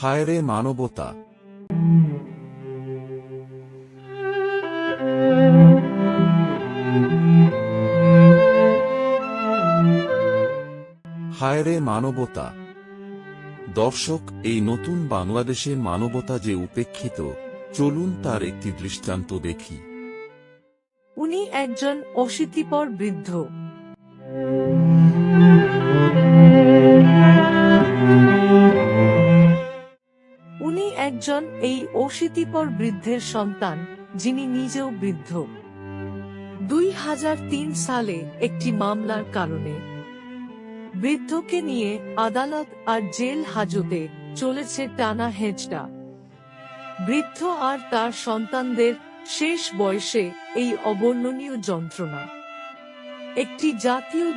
হায় রে মানবতা। হায় রে মানবতা। দর্শক, এই নতুন বাংলাদেশে মানবতা যে উপেক্ষিত, চলুন তার একটি দৃষ্টান্ত দেখি। উনি একজন অশীতিপর বৃদ্ধ। উনি একজন এই অশীতিপর বৃদ্ধের সন্তান, যিনি নিজেও বৃদ্ধ। দুই হাজার তিন সালে একটি মামলার কারণে বৃদ্ধকে নিয়ে আদালত আর জেল হাজতে চলেছে টানা হেঁচড়া। বৃদ্ধ আর তার সন্তানদের শেষ বয়সে এই অবর্ণনীয় যন্ত্রণা। একটি জাতীয়